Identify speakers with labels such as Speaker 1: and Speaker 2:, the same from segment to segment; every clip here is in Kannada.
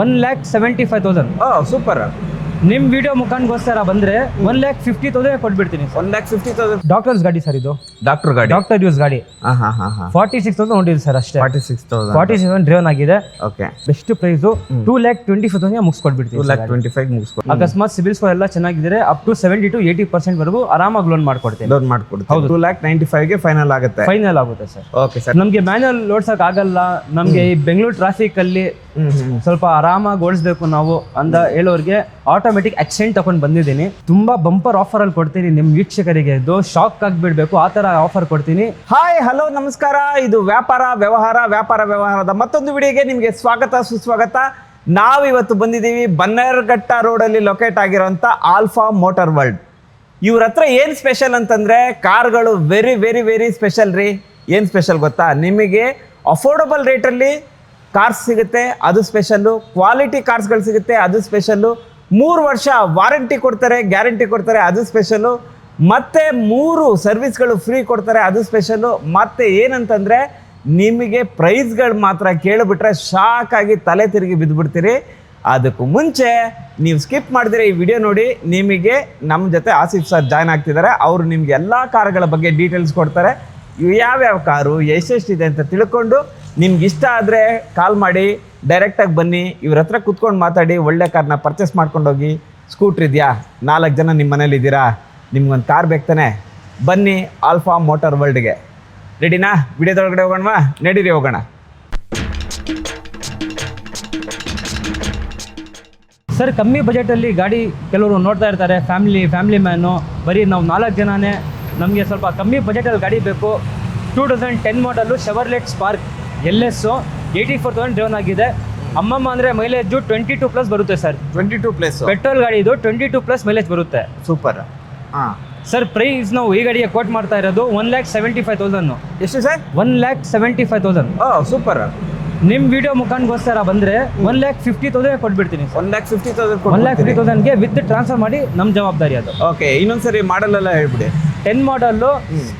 Speaker 1: One lakh seventy five thousand
Speaker 2: super
Speaker 1: ನಿಮ್ ವಿಡಿಯೋ ಮುಖಾನ್ಗೋಸ್ಕರ ಬಂದ್ರೆ ಒನ್ ಲ್ಯಾಕ್ ಫಿಫ್ಟಿ ತೌಸಂಡ್ ಕೊಟ್ಬಿಡ್ತೀನಿ
Speaker 2: one lakh fifty thousand
Speaker 1: doctors ಗಾಡಿ ಸರ್ ಇದು.
Speaker 2: ಡಾಕ್ಟರ್ ಗಾಡಿ?
Speaker 1: ಡಾಕ್ಟರ್ ಯೂಸ್ ಗಾಡಿ. ಫಾರ್ಟಿ ಸಿಕ್ಸ್ ತೌಸಂಡ್ ಹೊಂಟಿದೆ ಸರ್ ಅಷ್ಟೇ.
Speaker 2: Forty six thousand
Speaker 1: forty seven driven ಆಗಿದೆ
Speaker 2: okay
Speaker 1: best price two lakh twenty five thousand
Speaker 2: two
Speaker 1: ಮುಗಿಸ್ಕೊಟ್ಬಿಡ್ತೀವಿ
Speaker 2: lakh twenty five ಮುಗಿಸ್ಕೊಡ್ತೀವಿ
Speaker 1: ಅಕಸ್ಮಾತ್ ಸಿಬಿಲ್ ಸ್ಕೋರ್ ಎಲ್ಲ ಚೆನ್ನಾಗಿದ್ರೆ up to seventy to eighty percent ವರೆಗೂ ಆರಾಮಾಗಿ ಲೋನ್ ಮಾಡ್ಕೊಡ್ತೀನಿ.
Speaker 2: ಲೋನ್ ಮಾಡ್ಕೊಡ್ತೀವಿ ಟೂ ಲ್ಯಾಕ್ ನೈಂಟಿ ಫೈವ್ಗೆ ಫೈನಲ್ ಆಗುತ್ತೆ.
Speaker 1: ಫೈನಲ್ ಆಗುತ್ತೆ ಸರ್.
Speaker 2: ಓಕೆ ಸರ್
Speaker 1: ನಮಗೆ ಮ್ಯಾನ್ಯಲ್ ಓಡ್ಸಕ್ ಆಗಲ್ಲ. ನಮಗೆ ಈ ಬೆಂಗಳೂರು ಟ್ರಾಫಿಕ್ ಅಲ್ಲಿ ಸ್ವಲ್ಪ ಆರಾಮಾಗಿ ಓಡಿಸ್ಬೇಕು ನಾವು ಅಂತ ಹೇಳೋರಿಗೆ ಆಟೋಮೆಟಿಕ್ ಆಕ್ಸೆಂಟ್ ತಗೊಂಡು ಬಂದಿದ್ದೀನಿ. ತುಂಬಾ ಬಂಪರ್ ಆಫರ್ ಅಲ್ಲಿ ಕೊಡ್ತೀನಿ ನಿಮ್ ವೀಕ್ಷಕರಿಗೆ. ಇದು ಶಾಕ್ ಆಗಿಬಿಡ್ಬೇಕು, ಆ ತರ ಆಫರ್ ಕೊಡ್ತೀನಿ.
Speaker 2: ಹಾಯ್ ಹಲೋ ನಮಸ್ಕಾರ. ಇದು ವ್ಯಾಪಾರ, ವ್ಯವಹಾರ, ವ್ಯಾಪಾರ, ವ್ಯವಹಾರದ ಮತ್ತೊಂದು ವಿಡಿಯೋಗೆ ನಿಮಗೆ ಸ್ವಾಗತ, ಸುಸ್ವಾಗತ. ನಾವು ಇವತ್ತು ಬಂದಿದ್ದೀವಿ ಬನ್ನರ್ಘಟ್ಟ ರೋಡಲ್ಲಿ ಲೊಕೇಟ್ ಆಗಿರೋಂಥ ಆಲ್ಫಾ ಮೋಟರ್ ವರ್ಲ್ಡ್ ಇವ್ರ ಹತ್ರ ಏನು ಸ್ಪೆಷಲ್ ಅಂತಂದರೆ ಕಾರ್ಗಳು ವೆರಿ ವೆರಿ ವೆರಿ ಸ್ಪೆಷಲ್ ರೀ. ಏನು ಸ್ಪೆಷಲ್ ಗೊತ್ತಾ? ನಿಮಗೆ ಅಫೋರ್ಡಬಲ್ ರೇಟಲ್ಲಿ ಕಾರ್ಸ್ ಸಿಗುತ್ತೆ, ಅದು ಸ್ಪೆಷಲ್ಲು ಕ್ವಾಲಿಟಿ ಕಾರ್ಸ್ಗಳು ಸಿಗುತ್ತೆ, ಅದು ಸ್ಪೆಷಲ್ಲು ಮೂರು ವರ್ಷ ವಾರಂಟಿ ಕೊಡ್ತಾರೆ ಗ್ಯಾರಂಟಿ ಕೊಡ್ತಾರೆ, ಅದು ಸ್ಪೆಷಲ್ಲು ಮತ್ತೆ ಮೂರು ಸರ್ವಿಸ್ಗಳು ಫ್ರೀ ಕೊಡ್ತಾರೆ, ಅದು ಸ್ಪೆಷಲ್ಲು ಮತ್ತೆ ಏನಂತಂದರೆ, ನಿಮಗೆ ಪ್ರೈಸ್ಗಳು ಮಾತ್ರ ಕೇಳಿಬಿಟ್ರೆ ಶಾಕ್ ಆಗಿ ತಲೆ ತಿರುಗಿ ಬಿದ್ದುಬಿಡ್ತೀರಿ ಅದಕ್ಕೂ ಮುಂಚೆ ನೀವು ಸ್ಕಿಪ್ ಮಾಡಿದ್ರೆ ಈ ವಿಡಿಯೋ ನೋಡಿ, ನಿಮಗೆ ನಮ್ಮ ಜೊತೆ ಆಸಿಫ್ ಸರ್ ಜಾಯ್ನ್ ಆಗ್ತಿದ್ದಾರೆ. ಅವರು ನಿಮಗೆ ಎಲ್ಲ ಕಾರ್ಗಳ ಬಗ್ಗೆ ಡೀಟೇಲ್ಸ್ ಕೊಡ್ತಾರೆ. ಯಾವ್ಯಾವ ಕಾರು ಎಷ್ಟೆಷ್ಟಿದೆ ಅಂತ ತಿಳ್ಕೊಂಡು ನಿಮ್ಗೆ ಇಷ್ಟ ಆದರೆ ಕಾಲ್ ಮಾಡಿ ಡೈರೆಕ್ಟಾಗಿ ಬನ್ನಿ, ಇವ್ರ ಹತ್ರ ಕುತ್ಕೊಂಡು ಮಾತಾಡಿ, ಒಳ್ಳೆ ಕಾರ್ನ ಪರ್ಚೇಸ್ ಮಾಡ್ಕೊಂಡೋಗಿ ಸ್ಕೂಟ್ರ್ ಇದೆಯಾ? ನಾಲ್ಕು ಜನ ನಿಮ್ಮ ಮನೇಲಿ ಇದ್ದೀರಾ? ನಿಮ್ಗೊಂದು ಕಾರ್ ಬೇಕು ತಾನೆ? ಬನ್ನಿ ಆಲ್ಫಾ ಮೋಟಾರ್ ವರ್ಲ್ಡ್ಗೆ ರೆಡಿನಾ ವಿಡಿಯೋದೊಳಗಡೆ ಹೋಗೋಣವಾ ನಡೀರಿ, ಹೋಗೋಣ.
Speaker 1: ಸರ್ ಕಮ್ಮಿ ಬಜೆಟಲ್ಲಿ ಗಾಡಿ ಕೆಲವರು ನೋಡ್ತಾ ಇರ್ತಾರೆ. ಫ್ಯಾಮಿಲಿ ಫ್ಯಾಮಿಲಿ ಮ್ಯಾನು ಬರೀ ನಾವು ನಾಲ್ಕು ಜನನೇ. ನಮಗೆ ಸ್ವಲ್ಪ ಕಮ್ಮಿ ಬಜೆಟಲ್ಲಿ ಗಾಡಿ ಬೇಕು. ಟೂ ತೌಸಂಡ್ ಟೆನ್ ಮಾಡಲು Chevrolet Spark L S eighty four thousand driven ಆಗಿದೆ. ಅಮ್ಮಮ್ಮ ಅಂದರೆ ಮೈಲೇಜು ಟ್ವೆಂಟಿ ಟು ಪ್ಲಸ್ ಬರುತ್ತೆ sir
Speaker 2: twenty two plus
Speaker 1: petrol ಗಾಡಿ ಇದು ಟ್ವೆಂಟಿ ಟು ಪ್ಲಸ್ ಮೈಲೇಜ್ ಬರುತ್ತೆ.
Speaker 2: ಸೂಪರ್ ಹಾಂ.
Speaker 1: ಸರ್ ಪ್ರೈಸ್ ನಾವು ಈ ಗಾಡಿಗೆ ಕೋಟ್ ಮಾಡ್ತಾ ಇರೋದು one lakh seventy five thousand
Speaker 2: ಎಷ್ಟು sir
Speaker 1: one lakh seventy five thousand
Speaker 2: ಓ ಸೂಪರ್
Speaker 1: ನಿಮ್ಮ ವಿಡಿಯೋ ಮುಖಾನ್ಗೋಸ್ಕರ ಬಂದರೆ ಒನ್ ಲ್ಯಾಕ್ ಫಿಫ್ಟಿ ತೌಸಂಡ್ ಕೊಟ್ಬಿಡ್ತೀನಿ
Speaker 2: one lakh fifty thousand
Speaker 1: one lakh fifty ತೌಸಂಡ್ಗೆ with transfer ಮಾಡಿ ನಮ್ಮ ಜವಾಬ್ದಾರಿ ಅದು.
Speaker 2: ಓಕೆ ಇನ್ನೊಂದ್ಸರಿ ಮಾಡಲ್ ಎಲ್ಲ ಹೇಳ್ಬಿಡಿ
Speaker 1: ಟೆನ್ ಮಾಡಲ್ಲು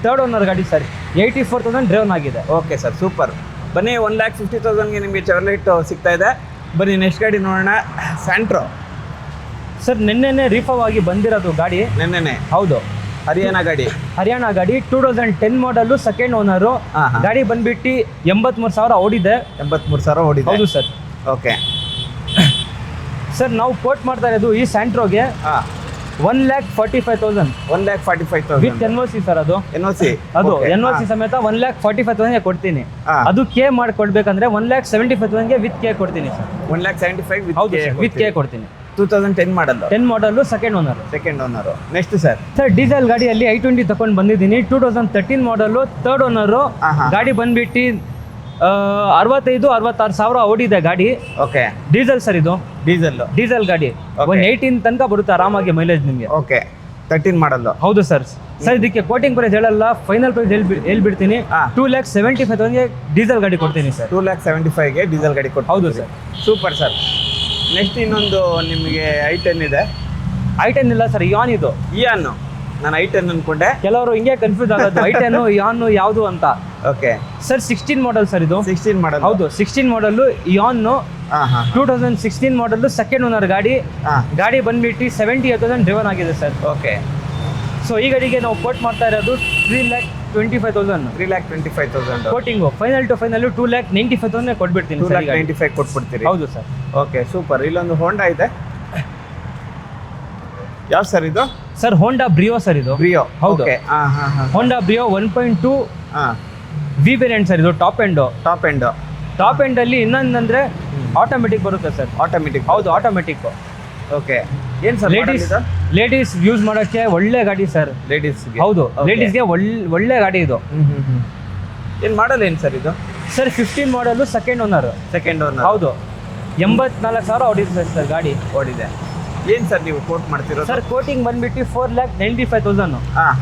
Speaker 1: ತರ್ಡ್ ಓನರ್ ಗಾಡಿ sir eighty four thousand driven ಆಗಿದೆ.
Speaker 2: ಓಕೆ ಸರ್ ಸೂಪರ್ ಬನ್ನಿ ಒನ್ ಲ್ಯಾಕ್ ಫಿಫ್ಟಿ ತೌಸಂಡ್ಗೆ ನಿಮಗೆ ಚೆವರ್ಲೈಟ್ ಸಿಗ್ತಾ ಇದೆ. ಬನ್ನಿ ನೆಕ್ಸ್ಟ್ ಗಾಡಿ ನೋಡೋಣ. ಸ್ಯಾಂಟ್ರೋ
Speaker 1: ಸರ್ ನಿನ್ನೆನೆ ರೀಫವ್ ಆಗಿ ಬಂದಿರೋದು ಗಾಡಿ.
Speaker 2: ನಿನ್ನೆನೆ.
Speaker 1: ಹೌದು.
Speaker 2: ಹರಿಯಾಣ ಗಾಡಿ.
Speaker 1: ಹರಿಯಾಣ ಗಾಡಿ two thousand ten model second owner ಗಾಡಿ ಬಂದ್ಬಿಟ್ಟು ಎಂಬತ್ಮೂರು ಸಾವಿರ ಓಡಿದೆ.
Speaker 2: ಎಂಬತ್ಮೂರು ಸಾವಿರ ಓಡಿದೆ.
Speaker 1: ಹೌದು ಸರ್.
Speaker 2: ಓಕೆ
Speaker 1: ಸರ್ ನಾವು ಕೋಟ್ ಮಾಡ್ತಾ ಇರೋದು ಈ ಸ್ಯಾಂಟ್ರೋಗೆ one lakh forty five thousand
Speaker 2: one lakh forty five
Speaker 1: with
Speaker 2: thousand
Speaker 1: N O C sir ಅದು
Speaker 2: ಎನ್ ಒ ಸಿ
Speaker 1: ಅದು ಎನ್ ಒ ಸಿ ಸಮೇತ one lakh forty five thousand ಕೊಡ್ತೀನಿ. ಅದು ಕೆ ಮಾಡಿ ಕೊಡ್ಬೇಕಂದ್ರೆ ಒನ್ ಲ್ಯಾಕ್ ಸೆವೆಂಟಿ ಫೈವ್ ತೌಸಂಡ್ಗೆ ವಿತ್ ಕೆ ಕೊಡ್ತೀನಿ sir
Speaker 2: one lakh seventy five
Speaker 1: ಹೌದು ವಿತ್ ಕೆ ಕೊಡ್ತೀನಿ.
Speaker 2: Two thousand ten model
Speaker 1: ten model second owner
Speaker 2: second owner next sir
Speaker 1: sir diesel ಗಾಡಿಯಲ್ಲಿ ಐ ಟ್ವೆಂಟಿ ತಗೊಂಡು ಬಂದಿದ್ದೀನಿ. Two thousand thirteen model third owner ಗಾಡಿ ಬಂದ್ಬಿಟ್ಟು ಅರವತ್ತೈದು ಅರವತ್ತಾರು ಸಾವಿರ ಓಡಿದೆ ಗಾಡಿ.
Speaker 2: ಓಕೆ
Speaker 1: ಡೀಸೆಲ್ ಸರ್ ಇದು?
Speaker 2: ಡೀಸೆಲ್.
Speaker 1: ಡೀಸೆಲ್ ಗಾಡಿ. ಒಂದು ಏಯ್ಟೀನ್ ತನಕ ಬರುತ್ತೆ ಆರಾಮಾಗಿ ಮೈಲೇಜ್ ನಿಮಗೆ.
Speaker 2: ಓಕೆ ತರ್ಟೀನ್ ಮಾಡಲ್ಲ
Speaker 1: ಹೌದು ಸರ್. ಸರ್ ಇದಕ್ಕೆ ಕೋಟಿಂಗ್ ಪ್ರೈಸ್ ಹೇಳಲ್ಲ ಫೈನಲ್ ಪ್ರೈಸ್ ಹೇಳ್ಬಿ ಹೇಳ್ಬಿಡ್ತೀನಿ. ಟೂ ಲ್ಯಾಕ್ ಸೆವೆಂಟಿ ಫೈವ್ ತೌಸಂಡ್ಗೆ ಡೀಸೆಲ್ ಗಾಡಿ ಕೊಡ್ತೀನಿ ಸರ್.
Speaker 2: ಟೂ ಲ್ಯಾಕ್ ಸೆವೆಂಟಿ ಫೈವ್ಗೆ ಡೀಸೆಲ್ ಗಾಡಿ ಕೊಟ್ಟು
Speaker 1: ಹೌದು ಸರ್.
Speaker 2: ಸೂಪರ್ ಸರ್ ನೆಕ್ಸ್ಟ್ ಇನ್ನೊಂದು ನಿಮಗೆ ಐ ಟೆನ್ ಇದೆ.
Speaker 1: ಐ ಟೆನ್ ಇಲ್ಲ ಸರ್ ಯಾನ್ ಇದು.
Speaker 2: ಇಯಾನು ನಾನು ಐ ಟೆನ್ ಅನ್ಕೊಂಡೆ.
Speaker 1: ಕೆಲವರು ಹಿಂಗೆ ಕನ್ಫ್ಯೂಸ್ ಆಗೋದು ಐ ಟೆನ್ ಯಾನ್ ಯಾವುದು ಅಂತ.
Speaker 2: Okay
Speaker 1: sir sixteen model sir ಇದು.
Speaker 2: ಸಿಕ್ಸ್ಟೀನ್ ಮಾಡಲ್
Speaker 1: ಹೌದು ಸಿಕ್ಸ್ಟೀನ್ ಮಾಡಲ್
Speaker 2: ಹಾಂ
Speaker 1: two thousand sixteen model second owner ಗಾಡಿ. ಗಾಡಿ ಬಂದ್ಬಿಟ್ಟು ಸೆವೆಂಟಿ ಏಟ್ ತೌಸಂಡ್ ಡ್ರಿವನ್ ಆಗಿದೆ ಸರ್
Speaker 2: ಓಕೆ
Speaker 1: ಸೊ ಈ ಗಾಡಿಗೆ ನಾವು ಕೋಟ್ ಮಾಡ್ತಾ ಇರೋದು three lakh twenty five thousand
Speaker 2: three lakh twenty five thousand
Speaker 1: quoting final to final two lakh ninety five thousand ಕೊಟ್ಬಿಡ್ತೀನಿ
Speaker 2: ಟೂ ಲ್ಯಾಕ್ ನೈಂಟಿ ಫೈವ್ ಕೊಟ್ಬಿಡ್ತೀರಿ.
Speaker 1: ಹೌದು ಸರ್
Speaker 2: ಓಕೆ ಸೂಪರ್ ಇಲ್ಲೊಂದು ಹೋಂಡಾ ಇದೆ. ಯಾವ ಸರ್ ಇದು?
Speaker 1: ಸರ್ ಹೋಂಡಾ ಬ್ರಿಯೋ ಸರ್ ಇದು?
Speaker 2: ಬ್ರಿಯೋ
Speaker 1: ಹೌದು.
Speaker 2: ಓಕೆ ಹಾಂ ಹಾಂ. ಹಾಂ
Speaker 1: Honda Brio one point two V variant sir ಇದು top end
Speaker 2: top end
Speaker 1: top end ಅಲ್ಲಿ ಇನ್ನೊಂದಂದ್ರೆ ಆಟೋಮೆಟಿಕ್ ಬರುತ್ತೆ ಸರ್.
Speaker 2: ಆಟೋಮೆಟಿಕ್
Speaker 1: ಹೌದು ಆಟೋಮೆಟಿಕ್
Speaker 2: ಓಕೆ ಏನ್ ಸರ್
Speaker 1: ಲೇಡೀಸ್ ಲೇಡೀಸ್ ಯೂಸ್ ಮಾಡೋಕ್ಕೆ ಒಳ್ಳೆ ಗಾಡಿ ಸರ್.
Speaker 2: ಲೇಡೀಸ್
Speaker 1: ಹೌದು. ಲೇಡೀಸ್ಗೆ ಒಳ್ಳೆ ಒಳ್ಳೆ ಗಾಡಿ ಇದು.
Speaker 2: ಏನು ಮಾಡಲ್ ಏನು ಸರ್ ಇದು?
Speaker 1: Sir fifteen model second owner
Speaker 2: second owner
Speaker 1: ಹೌದು. ಎಂಬತ್ನಾಲ್ಕು ಸಾವಿರ ಓಡಿದೆ ಸರ್ ಗಾಡಿ.
Speaker 2: ಓಡಿದೆ. ಏನು ಸರ್ ನೀವು ಕೋಟ್ ಮಾಡ್ತಿರೋದು?
Speaker 1: ಸರ್ ಕೋಟಿಂಗ್ ಬಂದ್ಬಿಟ್ಟು four lakh ninety five thousand
Speaker 2: ಹಾಂ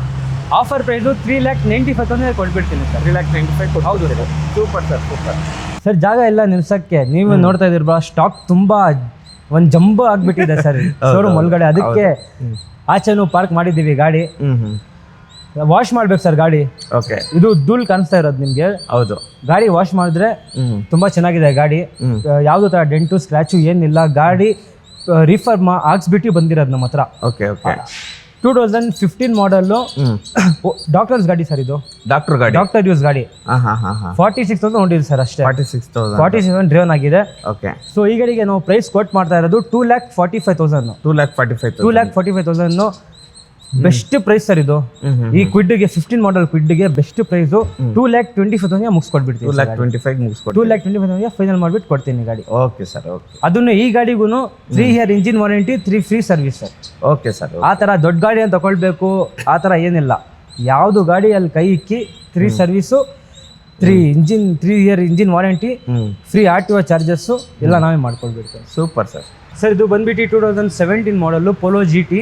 Speaker 1: offer price three lakh ninety five thousand ಕೊಟ್ಬಿಡ್ತೀನಿ sir.
Speaker 2: Three lakh ninety five
Speaker 1: ಹೌದು sir.
Speaker 2: Super sir super.
Speaker 1: Sir ಜಾಗ ಎಲ್ಲ ನಿಲ್ಸಕ್ಕೆ ನೀವು ನೋಡ್ತಾ ಇದಿರ್ಬಾ ಸ್ಟಾಕ್ ತುಂಬಾ ಒಂದ್ ಜಂಬ ಆಗ್ಬಿಟ್ಟಿದೆ ಸರ್. ಶೋರೂಮ್ ಒಳಗಡೆ. ಅದಕ್ಕೆ ಆಚೆನೂ ಪಾರ್ಕ್ ಮಾಡಿದ್ದೀವಿ ಗಾಡಿ. ವಾಶ್ ಮಾಡ್ಬೇಕು ಸರ್ ಗಾಡಿ.
Speaker 2: ಓಕೆ
Speaker 1: ಇದು ಧೂಳ್ ಕಾಣಿಸ್ತಾ ಇರೋದು ನಿಮಗೆ.
Speaker 2: ಹೌದು.
Speaker 1: ಗಾಡಿ ವಾಶ್ ಮಾಡಿದ್ರೆ ತುಂಬಾ ಚೆನ್ನಾಗಿದೆ ಗಾಡಿ. ಯಾವ್ದು ತರ ಡೆಂಟು ಸ್ಕ್ರಾಚು ಏನಿಲ್ಲ. ಗಾಡಿ ರಿಫರ್ ಮಾ ಹಾಕ್ಸ್ಬಿಟ್ಟು ಬಂದಿರೋದು ನಮ್ಮ ಹತ್ರ.
Speaker 2: Okay okay
Speaker 1: two thousand fifteen model doctors ಗಾಡಿ ಸರ್ ಇದು.
Speaker 2: ಡಾಕ್ಟರ್ ಗಾಡಿ?
Speaker 1: ಡಾಕ್ಟರ್ ಯೂಸ್ ಗಾಡಿ.
Speaker 2: ಹಾ ಹಾ ಹಾ ಹಾ.
Speaker 1: ಫಾರ್ಟಿ ಸಿಕ್ಸ್ ತೌಸಂಡ್ ಹೊಂಟಿದೆ ಸರ್ ಅಷ್ಟೇ.
Speaker 2: Forty six thousand
Speaker 1: forty seven driven ಆಗಿದೆ.
Speaker 2: ಓಕೆ
Speaker 1: ಸೊ ಈ ಗಾಡಿಗೆ ನಾವು ಪ್ರೈಸ್ ಕೋಟ್ ಮಾಡ್ತಾ ಇರೋದು two lakh forty five thousand
Speaker 2: two lakh forty five
Speaker 1: two lakh forty five thousand best price sir ಇದು. ಈ ಕ್ವಿಡ್ಗೆ fifteen model ಕ್ವಿಡ್ಗೆ best price two lakh twenty five thousand
Speaker 2: two
Speaker 1: ಮುಗಿಸ್ಕೊಟ್ಬಿಡ್ತೀವಿ
Speaker 2: lakh twenty five ಮುಗಿಸ್ಕೊಡಿ
Speaker 1: two lakh twenty five thousand final ಮಾಡ್ಬಿಟ್ಟು ಕೊಡ್ತೀನಿ ಗಾಡಿ.
Speaker 2: ಓಕೆ ಸರ್ ಓಕೆ
Speaker 1: ಅದನ್ನು ಈ ಗಾಡಿಗೂ three year engine warranty three free service sir
Speaker 2: okay sir
Speaker 1: ಆ ಥರ ದೊಡ್ಡ ಗಾಡಿ ಅಂತ ತಗೊಳ್ಬೇಕು ಆ ಥರ ಏನಿಲ್ಲ. ಯಾವುದು ಗಾಡಿ ಅಲ್ಲಿ ಕೈ ಇಕ್ಕಿ three service three engine three year engine warranty free R T O charges ಎಲ್ಲ ನಾವೇ ಮಾಡ್ಕೊಳ್ಬಿಡ್ತೀವಿ.
Speaker 2: ಸೂಪರ್ ಸರ್
Speaker 1: ಸರ್ ಇದು ಬಂದ್ಬಿಟ್ಟು two thousand seventeen model Polo G T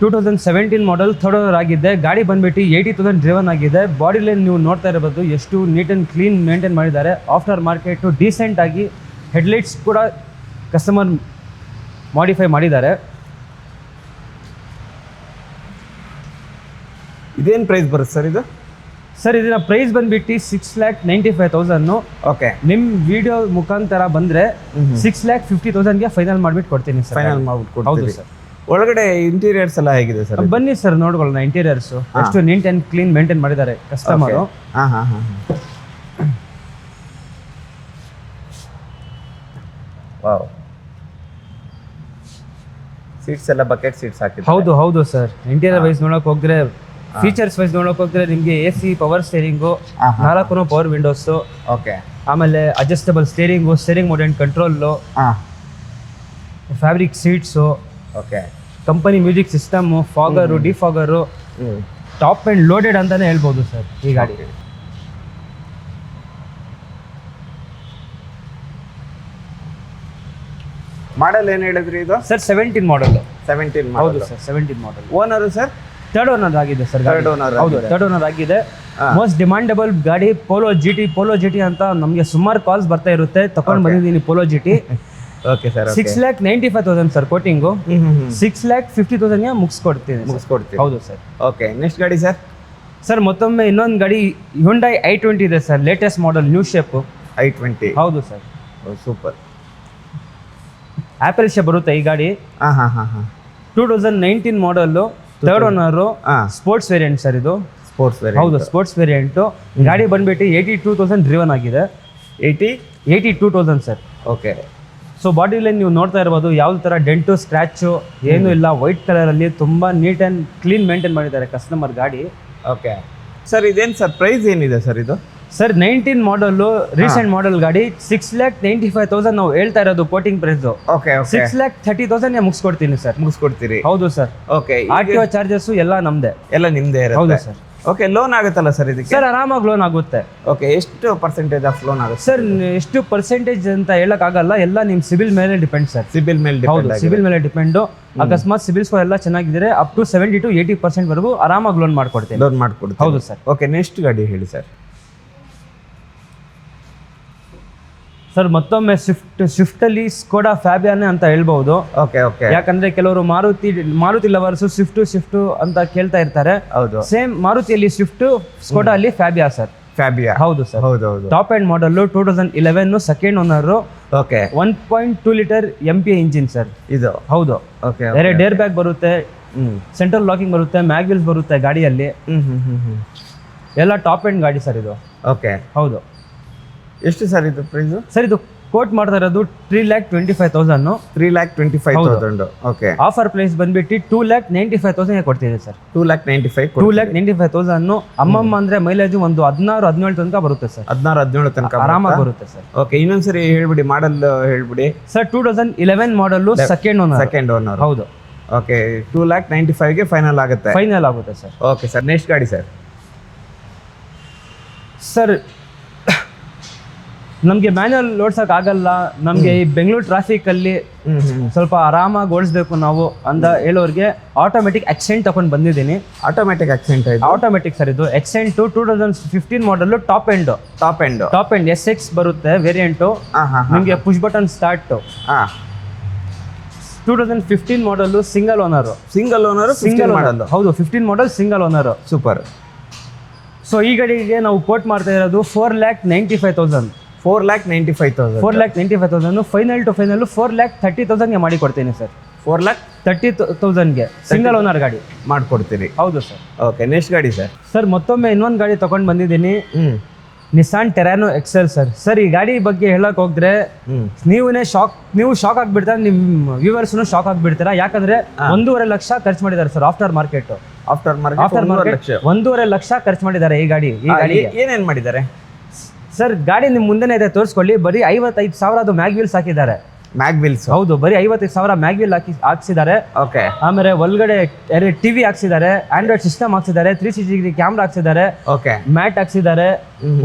Speaker 1: two thousand seventeen model third owner ಆಗಿದೆ ಗಾಡಿ ಬಂದ್ಬಿಟ್ಟು ಏಯ್ಟಿ ತೌಸಂಡ್ ಡ್ರಿವನ್ ಆಗಿದೆ. ಬಾಡಿ ಲೈನ್ ನೀವು ನೋಡ್ತಾ ಇರಬಹುದು ಎಷ್ಟು ನೀಟ್ ಆ್ಯಂಡ್ ಕ್ಲೀನ್ ಮೇಂಟೈನ್ ಮಾಡಿದ್ದಾರೆ. ಆಫ್ಟರ್ ಮಾರ್ಕೆಟು ಡೀಸೆಂಟ್ ಆಗಿ ಹೆಡ್ಲೈಟ್ಸ್ ಕೂಡ ಕಸ್ಟಮರ್ ಮಾಡಿಫೈ ಮಾಡಿದ್ದಾರೆ.
Speaker 2: ಇದೇನು ಪ್ರೈಸ್ ಬರುತ್ತೆ ಸರ್ ಇದು?
Speaker 1: ಸರ್ ಇದನ್ನ ಪ್ರೈಸ್ ಬಂದ್ಬಿಟ್ಟು six lakh ninety five thousand
Speaker 2: okay.
Speaker 1: ನಿಮ್ಮ ವಿಡಿಯೋ ಮುಖಾಂತರ ಬಂದರೆ ಸಿಕ್ಸ್ ಲ್ಯಾಕ್ ಫಿಫ್ಟಿ ತೌಸಂಡ್ಗೆ ಫೈನಲ್ ಮಾಡಿಬಿಟ್ಟು ಕೊಡ್ತೀನಿ ಸರ್.
Speaker 2: ಫೈನಲ್ ಮಾಡಿಬಿಟ್ಟು
Speaker 1: ಹೌದು ಸರ್.
Speaker 2: ಒಳಗಡೆ ಇಂಟೀರಿಯರ್ಸ್ ಎಲ್ಲ ಹೇಗಿದೆ ಸರ್
Speaker 1: ಬನ್ನಿ ಸರ್ ನೋಡ್ಕೊಳ್ಳೋಣ ಇಂಟೀರಿಯರ್ಸ್ ಎಷ್ಟು ನೀಟ್ ಅಂಡ್ ಕ್ಲೀನ್ ಮೇಂಟೈನ್ ಮಾಡಿದ್ದಾರೆ ಕಸ್ಟಮರು
Speaker 2: ಹಾ ಹಾಂ ಹಾಂ ವಾವ್ ಸೀಟ್ಸ್ ಎಲ್ಲ ಬಕೆಟ್ ಸೀಟ್ಸ್ ಹಾಕಿದ್ರು
Speaker 1: ಹೌದು ಹೌದು ಸರ್ ಇಂಟೀರಿಯರ್ ವೈಸ್ ನೋಡಕ್ ಹೋಗ್ರೆ ಫೀಚರ್ಸ್ ವೈಸ್ ನೋಡಕ್ ಹೋಗ್ರೆ ನಿಮಗೆ ಎ ಸಿ ಪವರ್ ಸ್ಟೇರಿಂಗು ನಾಲ್ಕು ಪವರ್ ವಿಂಡೋಸು
Speaker 2: ಓಕೆ
Speaker 1: ಆಮೇಲೆ adjustable steering steering mode and control fabric seats
Speaker 2: okay
Speaker 1: company music system fogger defogger
Speaker 2: fogger
Speaker 1: top end loaded ಅಂತಾನೆ ಹೇಳ್ಬೋದು ಸರ್ ಈ ಗಾಡಿ.
Speaker 2: ಮಾಡೆಲ್ ಏನು ಹೇಳಿದ್ರಿ ಇದು?
Speaker 1: ಸರ್ ಸೆವೆಂಟೀನ್ ಮಾಡಲ್
Speaker 2: ಸೆವೆಂಟೀನ್
Speaker 1: ಹೌದು sir seventeen model
Speaker 2: owner sir?
Speaker 1: Third owner ಆಗಿದೆ ಸರ್
Speaker 2: ಥರ್ಡ್ ಓನರ್
Speaker 1: ಹೌದು. ಥರ್ಡ್ ಓನರ್ ಆಗಿದೆ. ಮೋಸ್ಟ್ ಡಿಮಾಂಡಬಲ್ ಗಾಡಿ Polo G T Polo G T ಅಂತ ನಮಗೆ ಸುಮಾರು ಕಾಲ್ಸ್ ಬರ್ತಾ ಇರುತ್ತೆ. ತಗೊಂಡು ಬಂದಿದ್ದೀನಿ Polo G T
Speaker 2: okay sir
Speaker 1: six lakh ninety five thousand sir quoting six lakh fifty ತೌಸಂಡ್ಗೆ ಮುಗಿಸ್ಕೊಡ್ತೀನಿ
Speaker 2: ಮುಗಿಸ್ಕೊಡ್ತೀನಿ.
Speaker 1: ಹೌದು ಸರ್
Speaker 2: ಓಕೆ ನೆಕ್ಸ್ಟ್ ಗಾಡಿ ಸರ್
Speaker 1: ಸರ್ ಮತ್ತೊಮ್ಮೆ ಇನ್ನೊಂದು ಗಾಡಿ ಹುಂಡೈ ಐ ಟ್ವೆಂಟಿ ಇದೆ sir latest model new shape
Speaker 2: I twenty
Speaker 1: ಹೌದು ಸರ್
Speaker 2: ಸೂಪರ್
Speaker 1: ಆ್ಯಪಲ್ ಶೇ ಬರುತ್ತೆ ಈ ಗಾಡಿ.
Speaker 2: ಹಾಂ ಹಾಂ ಹಾಂ ಹಾಂ.
Speaker 1: Two thousand nineteen model third owner sports variant sir ಇದು.
Speaker 2: ಸ್ಪೋರ್ಟ್ಸ್ ವೇರ್
Speaker 1: ಹೌದು ಸ್ಪೋರ್ಟ್ಸ್ ವೇರಿಯಂಟು ಗಾಡಿ ಬಂದ್ಬಿಟ್ಟು ಏಯ್ಟಿ ಟೂ ತೌಸಂಡ್ ಡ್ರಿವನ್ ಆಗಿದೆ.
Speaker 2: Eighty
Speaker 1: eighty two thousand sir
Speaker 2: okay
Speaker 1: so body line ನೀವು ನೋಡ್ತಾ ಇರ್ಬೋದು ಯಾವ ಥರ ಡೆಂಟು ಸ್ಕ್ರ್ಯಾಚು ಏನೂ ಇಲ್ಲ ವೈಟ್ ಕಲರಲ್ಲಿ ತುಂಬ ನೀಟ್ ಆ್ಯಂಡ್ ಕ್ಲೀನ್ ಮೇಂಟೈನ್ ಮಾಡಿದ್ದಾರೆ ಕಸ್ಟಮರ್ ಗಾಡಿ.
Speaker 2: ಓಕೆ ಸರ್ ಇದೇನು ಸರ್ ಪ್ರೈಸ್ ಏನಿದೆ ಸರ್ ಇದು?
Speaker 1: Sir nineteen model recent model ಗಾಡಿ six lakh ninety five thousand ನಾವು ಹೇಳ್ತಾ ಇರೋದು quoting price
Speaker 2: okay
Speaker 1: six lakh thirty thousand ಮುಗಿಸ್ಕೊಡ್ತೀನಿ sir
Speaker 2: ಮುಗಿಸ್ಕೊಡ್ತೀರಿ.
Speaker 1: ಹೌದು sir
Speaker 2: okay
Speaker 1: R T O charges ಎಲ್ಲ ನಮ್ಮದೇ
Speaker 2: ಎಲ್ಲ ನಿಮ್ಮದೇ
Speaker 1: ಹೌದು ಸರ್
Speaker 2: ಓಕೆ ಲೋನ್ ಆಗುತ್ತಲ್ಲ ಸರ್ ಇದಕ್ಕೆ?
Speaker 1: ಸರ್ ಆರಾಮಾಗಿ ಲೋನ್ ಆಗುತ್ತೆ.
Speaker 2: ಓಕೆ ಎಷ್ಟು ಪರ್ಸೆಂಟೇಜ್ ಆಫ್ ಲೋನ್ ಆಗುತ್ತೆ?
Speaker 1: ಸರ್ ಎಷ್ಟು ಪರ್ಸೆಂಟೇಜ್ ಅಂತ ಹೇಳಕ್ಕಾಗಲ್ಲ ಎಲ್ಲ ನಿಮ್ಮ ಸಿಬಿಲ್ ಮೇಲೆ ಡಿಪೆಂಡ್ ಸರ್
Speaker 2: ಸಿಬಿಲ್ ಮೇಲೆ
Speaker 1: ಹೌದು ಸಿಬಿಲ್ ಮೇಲೆ ಡಿಪೆಂಡು ಅಕಸ್ಮಾತ್ ಸಿಬಿಲ್ ಸ್ಕೋರ್ ಎಲ್ಲ ಚೆನ್ನಾಗಿದ್ರೆ up to seventy to eighty percent ವರೆಗೂ ಆರಾಮಾಗಿ ಲೋನ್ ಮಾಡ್ಕೊಡ್ತೀನಿ.
Speaker 2: ಲೋನ್ ಮಾಡ್ಕೊಡ್ತೀನಿ.
Speaker 1: ಹೌದು ಸರ್
Speaker 2: ಓಕೆ ನೆಕ್ಸ್ಟ್ ಗಾಡಿ ಹೇಳಿ ಸರ್
Speaker 1: ಸರ್ ಮತ್ತೊಮ್ಮೆ ಸ್ವಿಫ್ಟ್ ಸ್ವಿಫ್ಟಲ್ಲಿ ಸ್ಕೋಡಾ ಫ್ಯಾಬಿಯಾನೆ ಅಂತ ಹೇಳ್ಬಹುದು
Speaker 2: ಓಕೆ ಓಕೆ
Speaker 1: ಯಾಕಂದ್ರೆ ಕೆಲವರು Maruti Maruti lovers Swift Swift ಅಂತ ಕೇಳ್ತಾ ಇರ್ತಾರೆ.
Speaker 2: ಹೌದು.
Speaker 1: ಸೇಮ್ ಮಾರುತಿಯಲ್ಲಿ ಸ್ವಿಫ್ಟ್ ಸ್ಕೋಡಾ ಅಲ್ಲಿ ಫ್ಯಾಬಿಯಾ ಸರ್
Speaker 2: ಫ್ಯಾಬಿಯಾ
Speaker 1: ಹೌದು ಸರ್
Speaker 2: ಹೌದು ಹೌದು.
Speaker 1: Top end model two thousand eleven second owner
Speaker 2: okay
Speaker 1: one point two litre M P engine sir
Speaker 2: ಇದು?
Speaker 1: ಹೌದು.
Speaker 2: ಓಕೆ
Speaker 1: ಬೇರೆ ಡೇರ್ ಬ್ಯಾಗ್ ಬರುತ್ತೆ ಸೆಂಟ್ರಲ್ ಲಾಕಿಂಗ್ ಬರುತ್ತೆ ಮ್ಯಾಗ್ವಿಲ್ಸ್ ಬರುತ್ತೆ ಗಾಡಿಯಲ್ಲಿ.
Speaker 2: Hmm hmm hmm hmm.
Speaker 1: ಎಲ್ಲ ಟಾಪ್ ಎಂಡ್ ಗಾಡಿ ಸರ್ ಇದು.
Speaker 2: ಓಕೆ
Speaker 1: ಹೌದು.
Speaker 2: ಎಷ್ಟು ಸರ್ ಇದು ಪ್ರೈಸು
Speaker 1: ಸರ್ ಇದು ಕೋಟ್ ಮಾಡ್ತಾ ಇರೋದು three lakh twenty five thousand
Speaker 2: three lakh twenty five. Thousand okay
Speaker 1: offer price ಬಂದ್ಬಿಟ್ಟು two lakh ninety five thousand ಕೊಡ್ತೀನಿ sir.
Speaker 2: Two lakh ninety five
Speaker 1: two lakh ninety five thousand ಅಮ್ಮಮ್ಮ ಅಂದ್ರೆ ಮೈಲೇಜ್ ಒಂದು ಹದಿನಾರು ಹದಿನೇಳು ತನಕ ಬರುತ್ತೆ ಸರ್.
Speaker 2: ಹದಿನಾರು ಹದಿನೇಳು ತನಕ
Speaker 1: ಆರಾಮಾಗಿ ಬರುತ್ತೆ ಸರ್.
Speaker 2: ಓಕೆ ಇನ್ನೊಂದ್ಸರಿ ಹೇಳ್ಬಿಡಿ ಮಾಡಲ್ ಹೇಳ್ಬಿಡಿ.
Speaker 1: Sir two thousand eleven model second owner
Speaker 2: second owner
Speaker 1: ಹೌದು.
Speaker 2: ಓಕೆ ಟೂ ಲ್ಯಾಕ್ ನೈಂಟಿ ಫೈವ್ಗೆ ಫೈನಲ್ ಆಗುತ್ತೆ.
Speaker 1: ಫೈನಲ್ ಆಗುತ್ತೆ ಸರ್.
Speaker 2: ಓಕೆ ಸರ್ ನೆಕ್ಸ್ಟ್ ಗಾಡಿ ಸರ್
Speaker 1: ಸರ್ ನಮಗೆ ಮ್ಯಾನ್ಯಲ್ ಓಡ್ಸಕ್ ಆಗಲ್ಲ ನಮಗೆ ಈ ಬೆಂಗಳೂರು
Speaker 2: ಟ್ರಾಫಿಕ್ ಅಲ್ಲಿ
Speaker 1: ಸ್ವಲ್ಪ ಆರಾಮಾಗಿ ಓಡಿಸ್ಬೇಕು ನಾವು ಅಂತ ಹೇಳೋರಿಗೆ ಆಟೋಮೆಟಿಕ್ ಎಕ್ಸೆಂಟ್ ತಗೊಂಡು ಬಂದಿದ್ದೀನಿ.
Speaker 2: ಆಟೋಮೆಟಿಕ್ ಎಕ್ಸೆಂಟ್ ಆಯ್ತು?
Speaker 1: ಆಟೋಮೆಟಿಕ್ ಸರ್ ಇದು. Xcent two thousand fifteen model top end
Speaker 2: top end
Speaker 1: top end S X ಬರುತ್ತೆ ವೇರಿಯಂಟು ನಿಮಗೆ push button start two thousand fifteen model single owner
Speaker 2: single owner
Speaker 1: single
Speaker 2: single model
Speaker 1: ಹೌದು fifteen model single owner
Speaker 2: super
Speaker 1: so ಈ ಗಡಿಗೆ ನಾವು ಕೋಟ್ ಮಾಡ್ತಾ ಇರೋದು four lakh ninety five thousand
Speaker 2: four lakh ninety five thousand
Speaker 1: four lakh ninety five thousand final to final four lakh thirty ತೌಸಂಡ್ಗೆ ಮಾಡಿ ಕೊಡ್ತೀನಿ ಸರ್
Speaker 2: ಫೋರ್ ಲ್ಯಾಕ್
Speaker 1: ತರ್ಟಿ ತೌಸಂಡ್ಗೆ ಸಿಂಗಲ್ ಓನರ್ ಗಾಡಿ.
Speaker 2: ಮಾಡ್ಕೊಡ್ತೀರಿ
Speaker 1: ಹೌದು ಸರ್
Speaker 2: ಓಕೆ ನೆಕ್ಸ್ಟ್ ಗಾಡಿ ಸರ್
Speaker 1: ಸರ್ ಮತ್ತೊಮ್ಮೆ ಇನ್ನೊಂದು ಗಾಡಿ ತೊಗೊಂಡು ಬಂದಿದ್ದೀನಿ. Nissan Terrano XL sir sir ಈ ಗಾಡಿ ಬಗ್ಗೆ ಹೇಳಕ್ ಹೋದ್ರೆ ನೀವೇ ಶಾಕ್ ನೀವು ಶಾಕ್ ಆಗ್ಬಿಡ್ತಾರೆ ನಿಮ್ಮ ವ್ಯೂವರ್ಸ್ನು ಶಾಕ್ ಆಗ್ಬಿಡ್ತೀರಾ? ಯಾಕಂದ್ರೆ ಒಂದೂವರೆ ಲಕ್ಷ ಖರ್ಚು ಮಾಡಿದ್ದಾರೆ sir after market
Speaker 2: after market
Speaker 1: after
Speaker 2: ಒಂದೂವರೆ
Speaker 1: ಮಾರ್ಕೆಟ್
Speaker 2: ಲಕ್ಷ.
Speaker 1: ಒಂದೂವರೆ ಲಕ್ಷ ಖರ್ಚು ಮಾಡಿದ್ದಾರೆ ಈ ಗಾಡಿ ಈ ಗಾಡಿ
Speaker 2: ಏನೇನ್ ಮಾಡಿದ್ದಾರೆ?
Speaker 1: ಸರ್ ಗಾಡಿ ನಿಮ್ಮ ಮುಂದೆನೇ ಇದೆ ತೋರಿಸ್ಕೊಳ್ಳಿ. ಬರೀ ಐವತ್ತೈದು ಸಾವಿರ ಅದು ಮ್ಯಾಗ್ವಿಲ್ಸ್ ಹಾಕಿದ್ದಾರೆ.
Speaker 2: ಮ್ಯಾಗ್ವಿಲ್ಸ್
Speaker 1: ಹೌದು ಬರೀ ಐವತ್ತೈದು ಸಾವಿರ ಮ್ಯಾಗ್ವಿಲ್ ಹಾಕಿ ಹಾಕ್ಸಿದ್ದಾರೆ.
Speaker 2: ಓಕೆ.
Speaker 1: ಆಮೇಲೆ ಒಳಗಡೆ ಎರಡು ಟಿವಿ ಹಾಕ್ಸಿದ್ದಾರೆ ಆಂಡ್ರಾಯ್ಡ್ ಸಿಸ್ಟಮ್ ಹಾಕ್ಸಿದ್ದಾರೆ ತ್ರೀ ಸಿ ಡಿಗ್ರಿ ಕ್ಯಾಮ್ರಾ ಹಾಕ್ಸಿದ್ದಾರೆ
Speaker 2: ಓಕೆ.
Speaker 1: ಮ್ಯಾಟ್ ಹಾಕ್ಸಿದ್ದಾರೆ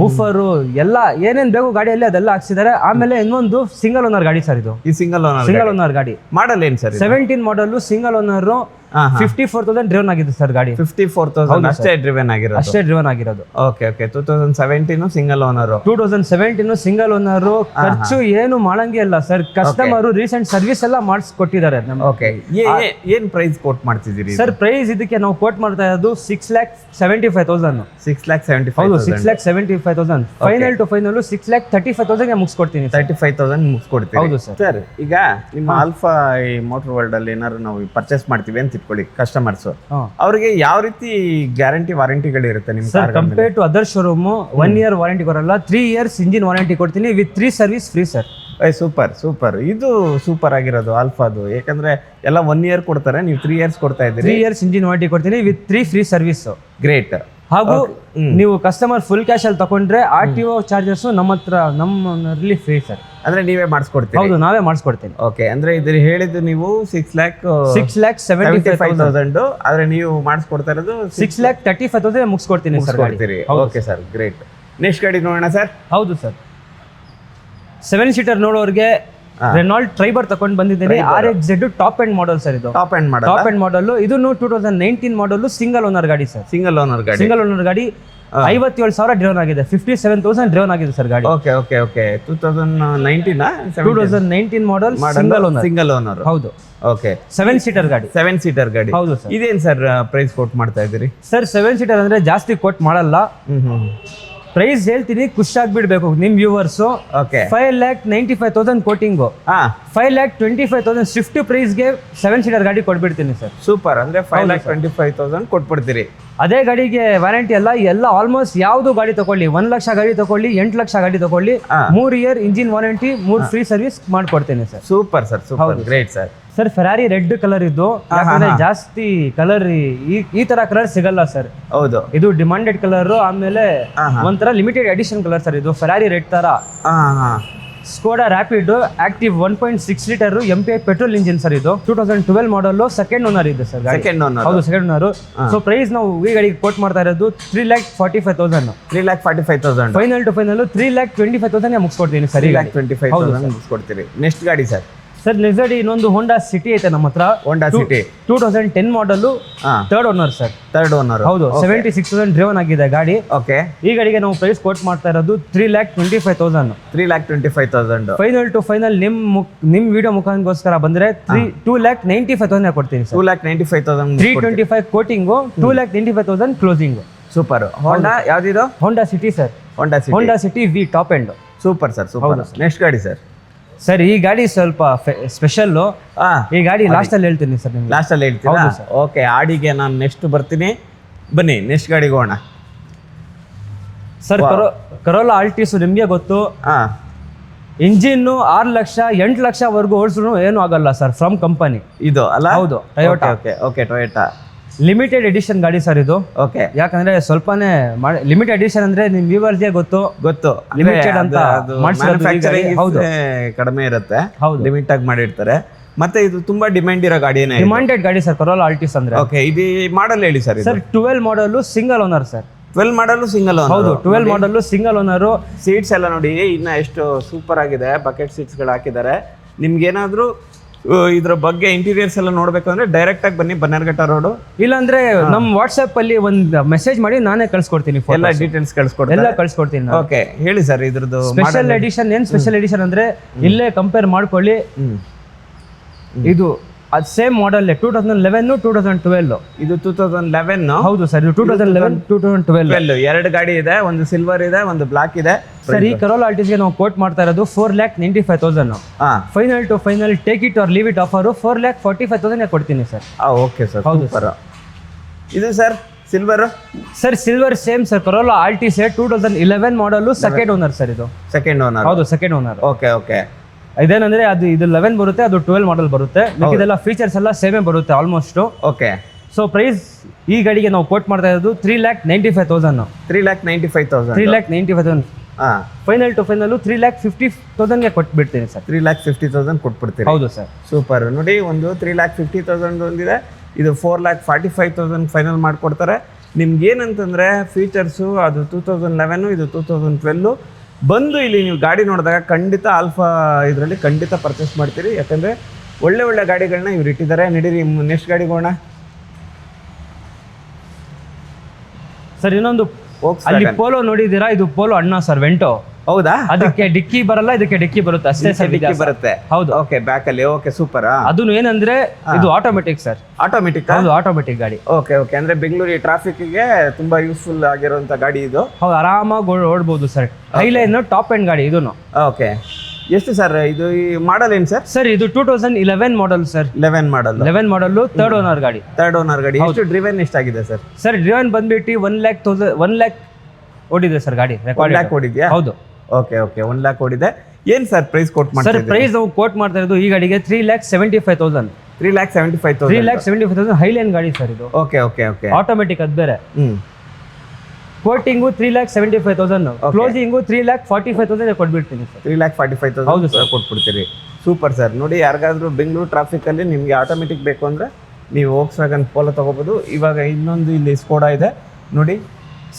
Speaker 1: ಊಫರು ಎಲ್ಲ ಏನೇನ್ ಬೇಕು ಗಾಡಿಯಲ್ಲಿ ಅದೆಲ್ಲ ಹಾಕ್ಸಿದ್ದಾರೆ. ಆಮೇಲೆ ಇನ್ನೊಂದು ಸಿಂಗಲ್ ಓನರ್ ಗಾಡಿ ಸರ್ ಇದು.
Speaker 2: ಈ ಸಿಂಗಲ್ ಓನರ್
Speaker 1: ಸಿಂಗಲ್ ಓನರ್ ಗಾಡಿ.
Speaker 2: ಮಾಡಲ್ ಏನ್ sir
Speaker 1: seventeen model single owner fifty four thousand driven ಆಗಿದೆ ಸರ್ ಗಾಡಿ.
Speaker 2: ಫಿಫ್ಟಿ ಫೋರ್ ತೌಸಂಡ್ ಅಷ್ಟೇ ಡ್ರಿವನ್ ಆಗಿರೋದು.
Speaker 1: ಅಷ್ಟೇ ಡ್ರಿವನ್ ಆಗಿರೋದು.
Speaker 2: Okay okay two thousand seventeen single owner
Speaker 1: two thousand seventeen single owner ಖರ್ಚು ಏನು ಮಾಡಂಗೆ ಇಲ್ಲ ಸರ್ ಕಸ್ಟಮರ್ ರೀಸೆಂಟ್ ಸರ್ವಿಸ್ ಎಲ್ಲ ಮಾಡಿಸ್ ಕೊಟ್ಟಿದ್ದಾರೆ
Speaker 2: ಓಕೆ ಏನ್ ಪ್ರೈಸ್ ಕೋಟ್ ಮಾಡ್ತಿದ್ದೀರಿ
Speaker 1: ಸರ್ ಪ್ರೈಸ್ ಇದಕ್ಕೆ ನಾವು ಕೋಟ್ ಮಾಡ್ತಾ ಇರೋದು six lakh seventy five thousand
Speaker 2: six lakh seventy
Speaker 1: ಹೌದು
Speaker 2: five
Speaker 1: six lakh seventy five thousand final to final six lakh thirty five thousand ಮುಗಿಸ್ಕೊಡ್ತೀನಿ
Speaker 2: thirty five thousand ಮುಗಿಸ್ಕೊಡ್ತೀನಿ
Speaker 1: ಹೌದು ಸರ್
Speaker 2: ಸರ್ ಈಗ ನಿಮ್ಮ ಆಲ್ಫಾ ಈ ಮೋಟರ್ ವರ್ಲ್ಡ್ ಅಲ್ಲಿ ಏನಾದ್ರು ನಾವು ಪರ್ಚೇಸ್ ಮಾಡ್ತೀವಿ ಅಂತ ಇಟ್ಕೊಳ್ಳಿ ಕಸ್ಟಮರ್ಸ್ ಅವ್ರಿಗೆ ಯಾವ ರೀತಿ ಗ್ಯಾರಂಟಿ ವಾರಂಟಿಗಳು ಇರುತ್ತೆ ನಿಮ್ಮ
Speaker 1: sir compare to other showroom one year warranty ಕೊಡಲ್ಲ ತ್ರೀ ಇಯರ್ಸ್ ಇಂಜಿನ್ ವಾರಂಟಿ ಕೊಡ್ತೀನಿ with three service free sir
Speaker 2: super super ಇದು ಸೂಪರ್ ಆಗಿರೋದು ಆಲ್ಫಾದು ಯಾಕಂದ್ರೆ ಎಲ್ಲ ಒನ್ ಇಯರ್ ಕೊಡ್ತಾರೆ ನೀವು ತ್ರೀ ಇಯರ್ಸ್ ಕೊಡ್ತಾ
Speaker 1: ತ್ರೀ
Speaker 2: ಇದ್ದೀರಿ
Speaker 1: ಇಯರ್ಸ್ ಇಂಜಿನ್ ವಾರಂಟಿ ಕೊಡ್ತೀನಿ with three free service
Speaker 2: great
Speaker 1: ಹಾಗೂ ನೀವು ಕಸ್ಟಮರ್ ಫುಲ್ ಕ್ಯಾಶ್ ಅಲ್ಲಿ ತಗೊಂಡ್ರೆ ಆರ್ ಟಿ ಒ ಚಾರ್ಜಸ್ ನಮ್ಮ ಹತ್ರ ನಮ್ಮಲ್ಲಿ ಫ್ರೀ ಸರ್
Speaker 2: ಅಂದ್ರೆ ನೀವೇ ಮಾಡಿಸ್ಕೊಡ್ತೀವಿ
Speaker 1: ಹೌದು ನಾವೇ ಮಾಡಿಸ್ಕೊಡ್ತೀನಿ.
Speaker 2: ಓಕೆ ಅಂದ್ರೆ ಇದ್ರ ಹೇಳಿದ್ದು ನೀವು six lakh
Speaker 1: six lakh seventy five
Speaker 2: thousand ಆದ್ರೆ ನೀವು ಮಾಡಿಸ್ಕೊಡ್ತಾ ಇರೋದು
Speaker 1: six lakh thirty five thousand ಮುಗಿಸ್ಕೊಡ್ತೀನಿ sir
Speaker 2: okay sir great next ಗಾಡಿ ನೋಡೋಣ ಸರ್
Speaker 1: ಹೌದು ಸರ್ ಸೆವೆನ್ ಸೀಟರ್ ನೋಡೋರಿಗೆ ರೆನಾಲ್ಡ್ ಟ್ರೈಬರ್ ತಗೊಂಡು ಬಂದಿದ್ದೀನಿ. R X Z top end model sir ಇದು.
Speaker 2: Top end model
Speaker 1: top end model ಇದು two thousand nineteen model single owner ಗಾಡಿ ಸರ್
Speaker 2: ಸಿಂಗಲ್ ಓನರ್ ಗಾಡಿ.
Speaker 1: ಸಿಂಗಲ್ ಓನರ್ ಗಾಡಿ. ಐವತ್ತೇಳು ಸಾವಿರ ಡ್ರೋನ್ ಆಗಿದೆ. ಫಿಫ್ಟಿ ಸೆವೆನ್ ತೌಸಂಡ್ ಡ್ರೋನ್ ಆಗಿದೆ ಸರ್ ಗಾಡಿ.
Speaker 2: Okay okay okay two thousand nineteen
Speaker 1: two thousand nineteen model single owner
Speaker 2: single owner
Speaker 1: ಹೌದು.
Speaker 2: ಓಕೆ
Speaker 1: ಸೆವೆನ್ ಸೀಟರ್ ಗಾಡಿ.
Speaker 2: ಸೆವೆನ್ ಸೀಟರ್ ಗಾಡಿ.
Speaker 1: ಹೌದು ಸರ್
Speaker 2: ಇದೇನ್ ಸರ್ ಪ್ರೈಸ್ ಕೋಟ್ ಮಾಡ್ತಾ ಇದ್ದೀರಿ?
Speaker 1: ಸರ್ ಸೆವೆನ್ ಸೀಟರ್ ಅಂದ್ರೆ ಜಾಸ್ತಿ ಕೋಟ್ ಮಾಡಲ್ಲ.
Speaker 2: ಹ್ಮ್ ಹ್ಮ್.
Speaker 1: ಪ್ರೈಸ್ ಹೇಳ್ತೀನಿ ಖುಷಿ ಆಗ್ಬಿಡ್ಬೇಕು ನಿಮ್ viewers
Speaker 2: okay
Speaker 1: five lakh ninety five thousand quoting
Speaker 2: ಹಾ.
Speaker 1: Five lakh twenty five thousand Swift ಪ್ರೈಸ್ಗೆ seven seater ಗಾಡಿ ಕೊಟ್ಬಿಡ್ತೀನಿ ಸರ್.
Speaker 2: ಸೂಪರ್ ಅಂದ್ರೆ five lakh twenty five thousand ಕೊಟ್ಬಿಡ್ತೀರಿ.
Speaker 1: ಅದೇ ಗಾಡಿಗೆ ವಾರಂಟಿ ಎಲ್ಲ ಎಲ್ಲ ಆಲ್ಮೋಸ್ಟ್ ಯಾವ್ದು ಗಾಡಿ ತಗೊಳ್ಳಿ ಒಂದ್ ಲಕ್ಷ ಗಾಡಿ ತಗೊಳ್ಳಿ ಎಂಟು ಲಕ್ಷ ಗಾಡಿ ತಗೊಳ್ಳಿ. ಮೂರ್ ಇಯರ್ ಇಂಜಿನ್ ವಾರಂಟಿ ಮೂರ್ free service ಮಾಡ್ಕೊಡ್ತೇನೆ sir.
Speaker 2: Super sir super great sir.
Speaker 1: Sir Ferrari red colour ಇದ್ದು ಯಾಕಂದ್ರೆ ಜಾಸ್ತಿ ಕಲರ್ ಈ ಈ ತರ ಕಲರ್ ಸಿಗಲ್ಲ ಸರ್.
Speaker 2: ಹೌದು.
Speaker 1: ಇದು ಡಿಮಾಂಡೆಡ್ ಕಲರ್ ಆಮೇಲೆ ಒಂಥರ ಲಿಮಿಟೆಡ್ ಎಡಿಷನ್ ಕಲರ್ ಸರ್ ಇದು ಫೆರಾರಿ ರೆಡ್ ತರ. Skoda Rapid active one point six litre M P I petrol engine sir ಇದು. Two thousand twelve model second owner ಇದೆ ಸರ್
Speaker 2: ಸೆಕೆಂಡ್ ಓನರ್
Speaker 1: ಹೌದು ಸೆಕೆಂಡ್ ಓನರ್ ಸೊ ಪ್ರೈಸ್ ನಾವು ಈ ಗಾಡಿಗೆ ಕೋಟ್ ಮಾಡ್ತಾ ಇರೋದು three lakh forty five thousand
Speaker 2: three lakh forty five thousand
Speaker 1: final to final three lakh twenty five thousand ಮುಗಿಸ್ಕೊಡ್ತೀನಿ sir
Speaker 2: lakh twenty five thousand ಮುಗಿಸ್ಕೊಡ್ತೀರಿ. Next ಗಾಡಿ ಸರ್.
Speaker 1: ಸರ್ ನೆಕ್ಸ್ಟ್ ಇನ್ನೊಂದು ಹೋಂಡಾ ಸಿಟಿ ಐತೆ ನಮ್ಮ ಹತ್ರ.
Speaker 2: Honda City
Speaker 1: two thousand ten model
Speaker 2: third
Speaker 1: third owner sir
Speaker 2: third owner
Speaker 1: ಹೌದು ಸೆವೆಂಟಿ ಸಿಕ್ಸ್ ತೌಸಂಡ್ ಡ್ರಿವನ್ ಆಗಿದೆ ಗಾಡಿ.
Speaker 2: ಓಕೆ
Speaker 1: ಈ ಗಾಡಿಗೆ ನಾವು ಪ್ರೈಸ್ ಕೋಟ್ ಮಾಡ್ತಾ ಇರೋದು three lakh twenty five thousand
Speaker 2: three lakh twenty five thousand
Speaker 1: final to final ನಿಮ್ ಮುಖ ನಿಮ್ ವಿಡಿಯೋ ಮುಖಾಂತರ ಬಂದ್ರೆ three two lakh ninety five thousand ಕೊಡ್ತೀನಿ
Speaker 2: two lakh ninety five thousand
Speaker 1: three twenty five quoting two lakh ninety five thousand closing
Speaker 2: super Honda ಯಾವ್ದಿದು?
Speaker 1: Honda City sir
Speaker 2: Honda City
Speaker 1: Honda City V top end
Speaker 2: super sir super next ಗಾಡಿ ಸರ್
Speaker 1: ಸರ್ ಈ ಗಾಡಿ ಸ್ವಲ್ಪ ಸ್ಪೆಷಲ್ಲು
Speaker 2: ಆ
Speaker 1: ಈ ಗಾಡಿ ಲಾಸ್ಟಲ್ಲಿ ಹೇಳ್ತೀನಿ ಸರ್ ನಿಮ್ಗೆ.
Speaker 2: ಲಾಸ್ಟಲ್ಲಿ ಹೇಳ್ತೀನಿ ಹೇಳ್ತೀರಾ?
Speaker 1: ಹೌದು ಸರ್.
Speaker 2: ಓಕೆ ಆಡಿಗೆ ನಾನು ನೆಕ್ಸ್ಟ್ ಬರ್ತೀನಿ. ಬನ್ನಿ ನೆಕ್ಸ್ಟ್ ಗಾಡಿಗೆ ಹೋಗೋಣ.
Speaker 1: ಸರ್ ಕರೋ ಕರೋಲಾ ಆಲ್ಟಿಸು ನಿಮಗೆ ಗೊತ್ತು.
Speaker 2: ಹಾಂ.
Speaker 1: ಇಂಜಿನ್ನು ಆರು ಲಕ್ಷ ಎಂಟು ಲಕ್ಷವರೆಗೂ ಓಡಿಸ್ರು ಏನೂ ಆಗಲ್ಲ ಸರ್ ಫ್ರಮ್ ಕಂಪನಿ
Speaker 2: ಇದು ಅಲ್ಲ?
Speaker 1: ಹೌದು Toyota
Speaker 2: okay okay Toyota
Speaker 1: limited edition ಗಾಡಿ ಸರ್ ಇದು.
Speaker 2: ಓಕೆ
Speaker 1: ಯಾಕಂದ್ರೆ ಸ್ವಲ್ಪನೇ ಲಿಮಿಟೆಡ್ ಎಡಿಷನ್ ಅಂದ್ರೆ ನಿಮ್ ವ್ಯೂವರ್ಸ್ಗೆ ಗೊತ್ತು.
Speaker 2: ಗೊತ್ತು.
Speaker 1: ಲಿಮಿಟೆಡ್ ಅಂತ ಮಾಡ್ಸಿರೋದು ಹೌದು.
Speaker 2: ಕಡಿಮೆ ಇರುತ್ತೆ.
Speaker 1: ಹೌದು.
Speaker 2: ಲಿಮಿಟ್ ಆಗಿ ಮಾಡಿರ್ತಾರೆ. ಮತ್ತೆ ಇದು ತುಂಬಾ ಡಿಮ್ಯಾಂಡ್ ಇರೋ ಗಾಡಿ
Speaker 1: ಡಿಮಾಂಡೆಡ್ ಗಾಡಿ ಸರ್ ಕರೋಲ್ ಆಲ್ಟಿಸ್ ಅಂದ್ರೆ.
Speaker 2: ಓಕೆ ಇದು ಮಾಡಲ್ ಹೇಳಿ sir
Speaker 1: sir twelve model single owner sir
Speaker 2: twelve model single owner
Speaker 1: ಹೌದು twelve model single owner
Speaker 2: seats ಎಲ್ಲ ನೋಡಿ ಇನ್ನ ಎಷ್ಟು ಸೂಪರ್ ಆಗಿದೆ. ಬಕೆಟ್ ಸೀಟ್ಸ್ಗಳು ಹಾಕಿದ್ದಾರೆ. ನಿಮ್ಗೇನಾದ್ರೂ ಆ, ಇದ್ರ ಬಗ್ಗೆ ಇಂಟೀರಿಯರ್ಸ್ ಎಲ್ಲ ನೋಡ್ಬೇಕು ಅಂದ್ರೆ ಡೈರೆಕ್ಟ್ ಆಗಿ ಬನ್ನಿ ಬನ್ನರ್ಘಟ್ಟ ರೋಡು.
Speaker 1: ಇಲ್ಲಾಂದ್ರೆ ನಮ್ ವಾಟ್ಸ್ಆಪ್ ಅಲ್ಲಿ ಒಂದ್ ಮೆಸೇಜ್ ಮಾಡಿ ನಾನೇ ಕಳ್ಸ್ಕೊಡ್ತೀನಿ.
Speaker 2: ಎಲ್ಲ ಡೀಟೇಲ್ಸ್ ಕಳ್ಸಿಕೊಡ್ತೀನಿ
Speaker 1: ಎಲ್ಲ ಕಳ್ಸ್ಕೊಡ್ತೀನಿ
Speaker 2: ಓಕೆ ಹೇಳಿ ಸರ್ ಇದ್ರದ್ದು
Speaker 1: ಸ್ಪೆಷಲ್ ಎಡಿಷನ್ ಏನ್? ಸ್ಪೆಷಲ್ ಎಡಿಷನ್ ಅಂದ್ರೆ ಇಲ್ಲೇ ಕಂಪೇರ್ ಮಾಡ್ಕೊಳ್ಳಿ. ಇದು ಅದು same model two thousand eleven two thousand twelve
Speaker 2: ಇದು ಟೂ ತೌಸಂಡ್ ಲೆವೆನ್
Speaker 1: ಹೌದು ಸರ್ ಇದು two thousand eleven two thousand twelve
Speaker 2: ಎರಡು ಗಾಡಿ ಇದೆ ಒಂದು ಸಿಲ್ವರ್ ಇದೆ ಒಂದು ಬ್ಲಾಕ್ ಇದೆ.
Speaker 1: ಸರ್ ಈ ಕರೋಲ್ ಆಲ್ಟಿಸ್ಗೆ ನಾವು ಕೋಟ್ ಮಾಡ್ತಾ ಇರೋದು four lakh ninety five thousand final to final take it or leave it offer four lakh forty five thousand ಕೊಡ್ತೀನಿ ಸರ್
Speaker 2: ಓಕೆ ಸರ್
Speaker 1: ಹೌದು
Speaker 2: ಸರ್ ಇದು sir silver
Speaker 1: sir silver same sir Corolla Altis two thousand eleven model second owner sir ಇದು.
Speaker 2: ಸೆಕೆಂಡ್ ಓನರ್
Speaker 1: ಹೌದು ಸೆಕೆಂಡ್ ಓನರ್
Speaker 2: ಓಕೆ ಓಕೆ
Speaker 1: ಇದೇನಂದ್ರೆ ಅದು ಇದು ಲೆವೆನ್ ಬರುತ್ತೆ ಅದು ಟ್ವೆಲ್ ಮಾಡಲ್ ಬರುತ್ತೆ. ಇದೆಲ್ಲ ಫೀಚರ್ಸ್ ಎಲ್ಲ ಸೇಮೇ ಬರುತ್ತೆ ಆಲ್ಮೋಸ್ಟ್
Speaker 2: ಓಕೆ
Speaker 1: ಸೊ ಪ್ರೈಸ್ ಈ ಗಾಡಿಗೆ ನಾವು ಕೋಟ್ ಮಾಡ್ತಾ ಇರೋದು three lakh ninety five thousand
Speaker 2: three lakh ninety five
Speaker 1: three lakh ninety five thousand
Speaker 2: ಹಾ.
Speaker 1: Final to final three lakh fifty ತೌಸಂಡ್ಗೆ ಕೊಟ್ಬಿಡ್ತೀನಿ sir.
Speaker 2: Three lakh fifty thousand ಕೊಟ್ಬಿಡ್ತೀರಿ.
Speaker 1: ಹೌದು ಸರ್.
Speaker 2: ಸೂಪರ್ ನೋಡಿ ಒಂದು ತ್ರೀ ಲ್ಯಾಕ್ ಫಿಫ್ಟಿ ತೌಸಂಡ್ ಒಂದಿದೆ. ಇದು four lakh forty five thousand final ಮಾಡಿಕೊಡ್ತಾರೆ. ನಿಮ್ಗೆ ಏನಂತಂದರೆ ಫೀಚರ್ಸು ಅದು ಟೂ ತೌಸಂಡ್ ಲೆವೆನು ಇದು ಟೂ ತೌಸಂಡ್ ಟ್ವೆಲ್ಲು ಬಂದು ಇಲ್ಲಿ ನೀವು ಗಾಡಿ ನೋಡಿದಾಗ ಖಂಡಿತ ಆಲ್ಫಾ ಇದರಲ್ಲಿ ಖಂಡಿತ ಪರ್ಚೇಸ್ ಮಾಡ್ತೀರಿ. ಯಾಕಂದರೆ ಒಳ್ಳೆ ಒಳ್ಳೆ ಗಾಡಿಗಳನ್ನ ಇವ್ರು ಇಟ್ಟಿದ್ದಾರೆ. ನಡೀರಿ ನೆಕ್ಸ್ಟ್ ಗಾಡಿಗೋಣ.
Speaker 1: ಸರ್ ಇನ್ನೊಂದು ಅಲ್ಲಿ ಪೋಲೋ ನೋಡಿದೀರಾ ಇದು ಪೋಲೋ ಅಣ್ಣ ಸರ್ ವೆಂಟೋ
Speaker 2: ಹೌದಾ?
Speaker 1: ಅದಕ್ಕೆ ಡಿಕ್ಕಿ ಬರಲ್ಲ ಇದಕ್ಕೆ ಡಿಕ್ಕಿ ಬರುತ್ತೆ. ಅಷ್ಟೇ ಸರ್
Speaker 2: ಡಿಕ್ಕಿ ಬರುತ್ತೆ.
Speaker 1: ಹೌದು.
Speaker 2: ಓಕೆ ಬ್ಯಾಕ್ ಅಲ್ಲಿ. ಓಕೆ ಸೂಪರ್
Speaker 1: ಅದು ಏನಂದ್ರೆ ಇದು ಆಟೋಮೆಟಿಕ್ ಸರ್
Speaker 2: ಆಟೋಮೆಟಿಕ್
Speaker 1: ಹೌದು ಆಟೋಮೆಟಿಕ್ ಗಾಡಿ.
Speaker 2: ಓಕೆ ಓಕೆ ಅಂದ್ರೆ ಬೆಂಗಳೂರಿ ಟ್ರಾಫಿಕ್ಗೆ ತುಂಬಾ ಯೂಸ್ಫುಲ್ ಆಗಿರುವಂತ ಗಾಡಿ ಇದು.
Speaker 1: ಹೌದು ಆರಾಮಾಗಿ ಓಡಬಹುದು ಓಡ್ಬೋದು ಸರ್ ಹೈಲೈನ್ ಟಾಪ್ ಎಂಡ್ ಗಾಡಿ ಇದನ್ನು
Speaker 2: ಓಕೆ ಎಷ್ಟು ಸರ್ ಇದು ಈ ಮಾಡಲ್ ಏನು ಸರ್?
Speaker 1: ಸರ್ ಇದು two thousand eleven model sir.
Speaker 2: Eleven model
Speaker 1: eleven model third owner ಗಾಡಿ.
Speaker 2: ತರ್ಡ್ ಓನರ್ ಗಾಡಿ. ಎಷ್ಟು ಡ್ರಿವೆನ್ ಎಷ್ಟಾಗಿದೆ ಸರ್?
Speaker 1: ಸರ್ ಡ್ರಿವೆನ್ ಬಂದ್ಬಿಟ್ಟು one lakh thousand one lakh ಓಡಿದೆ ಸರ್ ಗಾಡಿ
Speaker 2: ಒನ್
Speaker 1: ರೆಕಾರ್ಡ್
Speaker 2: ಲ್ಯಾಕ್ ಓಡಿದ್ಯಾ?
Speaker 1: ಹೌದು.
Speaker 2: ಓಕೆ ಓಕೆ ಒನ್ ಲ್ಯಾಕ್ ಓಡಿದೆ. ಏನು ಸರ್ ಪ್ರೈಸ್ ಕೊಟ್
Speaker 1: ಸರ್
Speaker 2: ಮಾಡ್ತಾರೆ
Speaker 1: ಪ್ರೈಸ್ ನಾವು ಕೋಟ್ ಮಾಡ್ತಾ ಇರೋದು ಈ ಗಾಡಿಗೆ three lakh seventy five thousand
Speaker 2: three lakh seventy five
Speaker 1: three
Speaker 2: thousand
Speaker 1: lakh seventy five thousand Highline ಗಾಡಿ ಸರ್ ಇದು.
Speaker 2: ಓಕೆ ಓಕೆ ಓಕೆ
Speaker 1: ಆಟೋಮೆಟಿಕ್ ಅದು ಬೇರೆ.
Speaker 2: ಹ್ಞೂ
Speaker 1: quoting three lakh seventy five thousand closing three lakh forty five thousand ಕೊಟ್ಬಿಡ್ತೀನಿ sir.
Speaker 2: Three lakh forty five
Speaker 1: ಹೌದು
Speaker 2: ಸರ್ ಕೊಟ್ಬಿಡ್ತೀರಿ. Super sir. ನೋಡಿ ಯಾರಿಗಾದ್ರೂ ಬೆಂಗಳೂರು ಟ್ರಾಫಿಕಲ್ಲಿ ನಿಮಗೆ ಆಟೋಮೆಟಿಕ್ ಬೇಕು ಅಂದರೆ ನೀವು ಹೋಗ್ಸ್ವಾಗನ್ ಪೋಲೋ ತೊಗೋಬೋದು. ಇವಾಗ ಇನ್ನೊಂದು ಇಲ್ಲಿ ಸ್ಕೋಡಾ ಇದೆ. ನೋಡಿ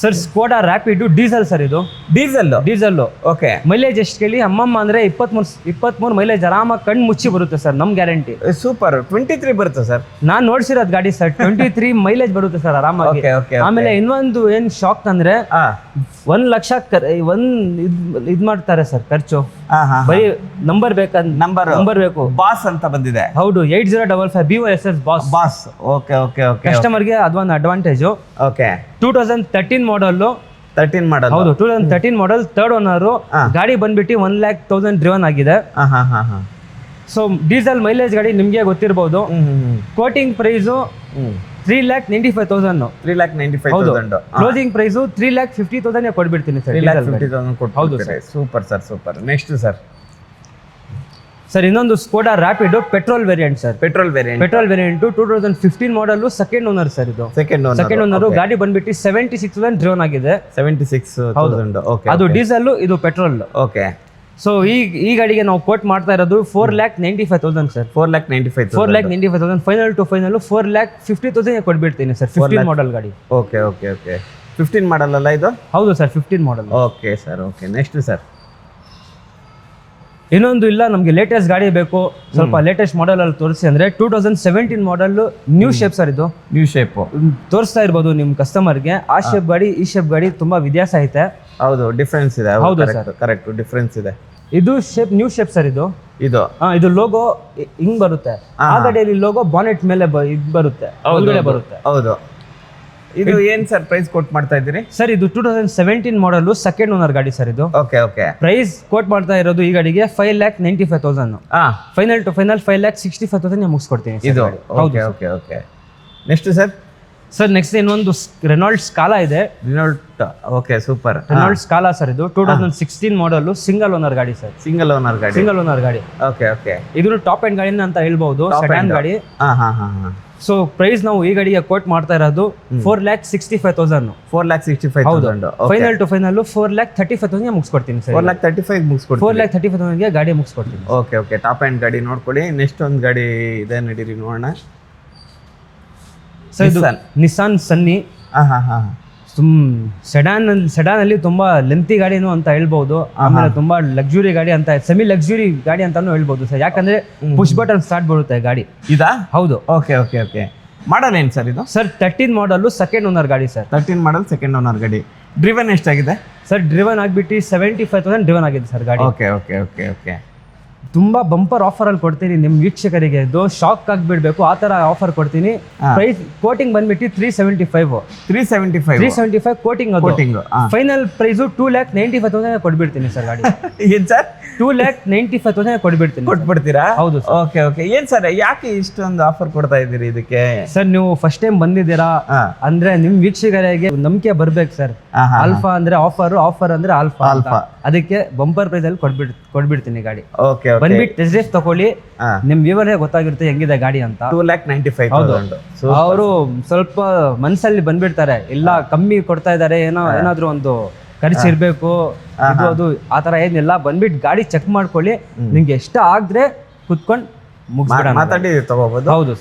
Speaker 1: sir Skoda Rapid diesel sir ಇದು.
Speaker 2: ಡೀಸೆಲ್
Speaker 1: ಡೀಸೆಲ್
Speaker 2: ಓಕೆ
Speaker 1: ಮೈಲೇಜ್ ಎಷ್ಟು ಕೇಳಿ? ಅಮ್ಮಮ್ಮ ಅಂದ್ರೆ ಇಪ್ಪತ್ಮೂರು ಇಪ್ಪತ್ಮೂರು ಮೈಲೇಜ್ ಆರಾಮಾಗಿ ಕಣ್ಣು ಮುಚ್ಚಿ ಬರುತ್ತೆ ಸರ್ ನಮ್ ಗ್ಯಾರಂಟಿ
Speaker 2: ಸೂಪರ್ ಟ್ವೆಂಟಿ ತ್ರೀ ಬರುತ್ತೆ ಸರ್
Speaker 1: ನಾನು ನೋಡ್ಸಿರೋದ್ ಗಾಡಿ ಸರ್ ಟ್ವೆಂಟಿ ತ್ರೀ ಮೈಲೇಜ್ ಬರುತ್ತೆ ಸರ್ ಆರಾಮಾಗಿ.
Speaker 2: ಓಕೆ ಓಕೆ
Speaker 1: ಆಮೇಲೆ ಇನ್ನೊಂದು ಏನ್ ಶಾಕ್ ಅಂದ್ರೆ ಒಂದು ಲಕ್ಷ ಒಂದ್ ಇದ್ ಇದ್ ಮಾಡ್ತಾರೆ ಸರ್ ಖರ್ಚು. ಬರೀ ನಂಬರ್ ಬೇಕಂದ್
Speaker 2: ನಂಬರ್
Speaker 1: ನಂಬರ್ ಬೇಕು.
Speaker 2: ಬಾಸ್ ಅಂತ ಬಂದಿದೆ.
Speaker 1: ಹೌದು eight zero double five B S S boss
Speaker 2: boss okay okay okay
Speaker 1: ಕಸ್ಟಮರ್ಗೆ ಅದೊಂದು advantage
Speaker 2: okay
Speaker 1: two thousand thirteen model
Speaker 2: thirteen model
Speaker 1: ಹೌದು two thousand thirteen model third owner. ಗಾಡಿ ಬಂದ್ಬಿಟ್ಟು ಒನ್ ಲ್ಯಾಕ್ ತೌಸಂಡ್ ಡ್ರಿವನ್ ಆಗಿದೆ.
Speaker 2: ಹಾಂ ಹಾಂ ಹಾಂ ಹಾಂ.
Speaker 1: ಸೊ ಡೀಸೆಲ್ ಮೈಲೇಜ್ ಗಾಡಿ ನಿಮಗೆ ಗೊತ್ತಿರ್ಬೋದು. Quoting price three lakh ninety five thousand
Speaker 2: three lakh ninety five thousand
Speaker 1: closing price three lakh fifty thousand ಕೊಟ್ಬಿಡ್ತೀನಿ sir
Speaker 2: three lakh fifty thousand
Speaker 1: ಹೌದು
Speaker 2: sir super sir super next sir
Speaker 1: sir ಇನ್ನೊಂದು Skoda Rapid petrol variant sir
Speaker 2: petrol variant
Speaker 1: petrol variant two thousand fifteen model second owner sir ಇದು.
Speaker 2: ಸೆಕೆಂಡ್ ಓನರ್
Speaker 1: ಸೆಕೆಂಡ್ ಓನರ್ ಗಾಡಿ ಬಂದ್ಬಿಟ್ಟು ಸೆವೆಂಟಿ ಸಿಕ್ಸ್ ಡ್ರೋನ್ ಆಗಿದೆ.
Speaker 2: ಸೆವೆಂಟಿ ಸಿಕ್ಸ್ ಹೌದು ಓಕೆ
Speaker 1: ಅದು ಡೀಸೆಲ್ ಇದು ಪೆಟ್ರೋಲ್
Speaker 2: ಓಕೆ
Speaker 1: ಸೊ ಈ ಈ ಗಾಡಿಗೆ ನಾವು ಕೋಟ್ ಮಾಡ್ತಾ ಇರೋದು four lakh ninety five thousand sir
Speaker 2: four lakh ninety five
Speaker 1: four lakh ninety five thousand final to final four lakh fifty thousand ಕೊಟ್ಬಿಡ್ತೀನಿ ಸರ್ ಫಿಫ್ಟೀನ್ ಮಾಡಲ್ ಗಾಡಿ.
Speaker 2: Okay okay okay fifteen model ಅಲ್ಲ ಇದು?
Speaker 1: ಹೌದು sir fifteen model
Speaker 2: okay sir okay next sir
Speaker 1: ಇನ್ನೊಂದು ಇಲ್ಲ ನಮಗೆ ಲೇಟೆಸ್ಟ್ ಗಾಡಿ ಬೇಕು. ಸ್ವಲ್ಪ ಲೇಟೆಸ್ಟ್ ಮಾಡೆಲ್ ಅಲ್ಲಿ ತೋರಿಸಿ ಅಂದ್ರೆ two thousand seventeen model new shape sir ಇದು.
Speaker 2: ನ್ಯೂ ಶೇಪ್
Speaker 1: ತೋರಿಸ್ತಾ ಇರ್ಬೋದು ನಿಮ್ಮ ಕಸ್ಟಮರ್ಗೆ ಆ ಶೇಪ್ ಗಾಡಿ ಈ ಶೇಪ್ ಗಾಡಿ ತುಂಬಾ ವ್ಯತ್ಯಾಸ ಐತೆ.
Speaker 2: ಹೌದು ಡಿಫ್ರೆನ್ಸ್ ಇದೆ.
Speaker 1: ಹೌದು
Speaker 2: ಸರ್ ಕರೆಕ್ಟ್ ಡಿಫ್ರೆನ್ಸ್ ಇದೆ.
Speaker 1: ಇದು ಶೇಪ್ ನ್ಯೂ ಶೇಪ್ ಸರ್ ಇದು.
Speaker 2: ಇದು.
Speaker 1: ಹಾ ಇದು ಲೋಗೋ ಹಿಂಗ್ ಬರುತ್ತೆ. ಆ ಗಾಡಿಯಲ್ಲಿ ಲೋಗೋ ಬಾನೆಟ್ ಮೇಲೆ ಬರುತ್ತೆ. ಬರುತ್ತೆ.
Speaker 2: ಹೌದು. ಇದು ಏನ್ ಸರ್ ಪ್ರೈಸ್ ಕೋಟ್ ಮಾಡ್ತಾ ಇದ್ದೀರಿ?
Speaker 1: ಸರ್ ಇದು two thousand seventeen model second owner ಗಾಡಿ ಸರ್ ಇದು.
Speaker 2: ಓಕೆ ಓಕೆ
Speaker 1: ಪ್ರೈಸ್ ಕೋಟ್ ಮಾಡ್ತಾ ಇರೋದು ಈ ಗಾಡಿಗೆ five lakh ninety five thousand
Speaker 2: ಹಾ
Speaker 1: final to final five lakh sixty five thousand ಮುಗಿಸ್ಕೊಡ್ತೀನಿ
Speaker 2: ಇದು. Okay okay okay next sir
Speaker 1: sir next ಇನ್ನೊಂದು ರೆನಾಲ್ಡ್ ಸ್ಕಾಲಾ ಇದೆ.
Speaker 2: Renault okay super
Speaker 1: Renault Scala sir ಇದು. Two thousand sixteen model single owner ಗಾಡಿ ಸರ್
Speaker 2: ಸಿಂಗಲ್ ಓನರ್ ಗಾಡಿ.
Speaker 1: ಸಿಂಗಲ್ ಓನರ್ ಗಾಡಿ.
Speaker 2: ಓಕೆ ಓಕೆ
Speaker 1: ಇದು ಟಾಪ್ ಎಂಡ್ ಗಾಡಿನ ಅಂತ ಹೇಳ್ಬಹುದು ಸೆಕೆಂಡ್ ಗಾಡಿ.
Speaker 2: ಹಾ ಹಾ ಹಾ.
Speaker 1: ಸೊ ಪ್ರೈಸ್ ನಾವು ಈ ಗಾಡಿಗೆ ಕೋಟ್ ಮಾಡ್ತಾ ಇರೋದು four lakh sixty five thousand
Speaker 2: four lakh sixty five
Speaker 1: ಹೌದು
Speaker 2: thousand
Speaker 1: final to final four lakh thirty five thousand ಮುಗಿಸ್ಕೊಡ್ತೀನಿ sir
Speaker 2: four lakh thirty five ಮುಗಿಸ್ಕೊಡ್ತೀನಿ.
Speaker 1: Four lakh thirty five ತೌಸಂಡ್ಗೆ ಗಾಡಿ ಮುಗಿಸ್ಕೊಡ್ತೀನಿ.
Speaker 2: ಓಕೆ ಓಕೆ ಟಾಪ್ ಆ್ಯಂಡ್ ಗಾಡಿ ನೋಡ್ಕೊಳ್ಳಿ. ನೆಕ್ಸ್ಟ್ ಒಂದು ಗಾಡಿ ಇದೆ ನಡೀರಿ ನೋಡೋಣ.
Speaker 1: ಸರ್. ನಿಸಾನ್ ಸನ್ನಿ
Speaker 2: ಹಾಂ ಹಾಂ ಹಾಂ.
Speaker 1: ತುಮ್ ಸೆಡಾನ್ ಸೆಡಾನಲ್ಲಿ ತುಂಬ ತುಂಬಾ ಲೆಂತಿ ಗಾಡಿನೂ ಅಂತ ಹೇಳ್ಬೋದು ಆಮೇಲೆ ತುಂಬಾ ಲಕ್ಸುರಿ ಗಾಡಿ ಅಂತ ಸೆಮಿ ಲಕ್ಸುರಿ ಗಾಡಿ ಅಂತಾನು ಹೇಳ್ಬೋದು ಸರ್. ಯಾಕಂದ್ರೆ ಪುಷ್ ಬಟನ್ ಸ್ಟಾರ್ಟ್ ಬರುತ್ತೆ ಗಾಡಿ.
Speaker 2: ಇದಾ?
Speaker 1: ಹೌದು.
Speaker 2: Okay okay okay. ಮಾಡಲ್ ಏನು ಸರ್ ಇದು?
Speaker 1: Sir thirteen model second owner ಗಾಡಿ sir.
Speaker 2: Thirteen model second owner ಗಾಡಿ. ಡ್ರಿವನ್ ಎಷ್ಟಾಗಿದೆ?
Speaker 1: ಸರ್ ಡ್ರಿವನ್ ಆಗಿಬಿಟ್ಟು ಸೆವೆಂಟಿ ಫೈವ್ ತೌಸಂಡ್ ಡ್ರಿವನ್ ಆಗಿದೆ ಸರ್ ಗಾಡಿ.
Speaker 2: Okay okay okay okay.
Speaker 1: ತುಂಬಾ ಬಂಪರ್ ಆಫರ್ ಅಲ್ಲಿ ಕೊಡ್ತೀನಿ ನಿಮ್ ವೀಕ್ಷಕರಿಗೆ. ಇದು ಶಾಕ್ ಆಗಿಬಿಡ್ಬೇಕು ಆ ತರ ಆಫರ್ ಕೊಡ್ತೀನಿ. ಪ್ರೈಸ್ ಕೋಟಿಂಗ್ ಬಂದ್ಬಿಟ್ಟು three seventy five
Speaker 2: three seventy five
Speaker 1: three seventy five quoting
Speaker 2: quoting
Speaker 1: final price two lakh ninety five thousand ಕೊಟ್ಬಿಡ್ತೀನಿ ಸರ್ ಗಾಡಿ.
Speaker 2: ಏನ್ sir
Speaker 1: two lakh ninety five thousand ಕೊಟ್ಬಿಡ್ತೀನಿ
Speaker 2: ಕೊಟ್ಬಿಡ್ತೀರಾ?
Speaker 1: ಹೌದು
Speaker 2: ಓಕೆ ಓಕೆ ಏನ್ ಸರ್ ಯಾಕೆ ಇಷ್ಟೊಂದು ಆಫರ್ ಕೊಡ್ತಾ ಇದ್ದೀರಿ ಇದಕ್ಕೆ?
Speaker 1: ಸರ್ ನೀವು ಫಸ್ಟ್ ಟೈಮ್ ಬಂದಿದ್ದೀರಾ? ಅಂದ್ರೆ ನಿಮ್ ವೀಕ್ಷಕರಿಗೆ ನಂಬಿಕೆ ಬರ್ಬೇಕು ಸರ್. ಆಲ್ಫಾ ಅಂದ್ರೆ ಆಫರ್ ಆಫರ್ ಅಂದ್ರೆ ಆಲ್ಫಾ. ಅದಕ್ಕೆ ಬಂಪರ್ ಪ್ರೈಸ್ ಅಲ್ಲಿ ಕೊಡ್ಬಿಡ್ತೀನಿ ಕೊಟ್ಬಿಡ್ತೀನಿ ಗಾಡಿ
Speaker 2: ಓಕೆ
Speaker 1: ಬಂದ್ಬಿಟ್ಟು ಟೆಸ್ಟ್ ಡ್ರೈವ್ ತಗೊಳ್ಳಿ ನಿಮ್ ವಿವರೇ ಗೊತ್ತಾಗಿರುತ್ತೆ ಹೆಂಗಿದೆ ಗಾಡಿ ಅಂತ.
Speaker 2: ಟೂ ಲ್ಯಾಕ್ ನೈಂಟಿ ಫೈವ್
Speaker 1: ಅವರು ಸ್ವಲ್ಪ ಮನ್ಸಲ್ಲಿ ಬಂದ್ಬಿಡ್ತಾರೆ. ಇಲ್ಲ ಕಮ್ಮಿ ಕೊಡ್ತಾ ಇದಾರೆ ಏನೋ ಏನಾದ್ರು ಒಂದು ಖರ್ಚು ಇರ್ಬೇಕು. ಇದು ಅದು ಆ ತರ ಏನಿಲ್ಲ. ಬಂದ್ಬಿಟ್ಟು ಗಾಡಿ ಚೆಕ್ ಮಾಡ್ಕೊಳ್ಳಿ. ನಿಮ್ಗೆ ಎಷ್ಟ ಆದ್ರೆ ಕುತ್ಕೊಂಡು ಮುಗಿಸ್ಬಿಡ
Speaker 2: ಮಾತಾಡಿ ತಗೋಬಹುದು
Speaker 1: ಹೌದು.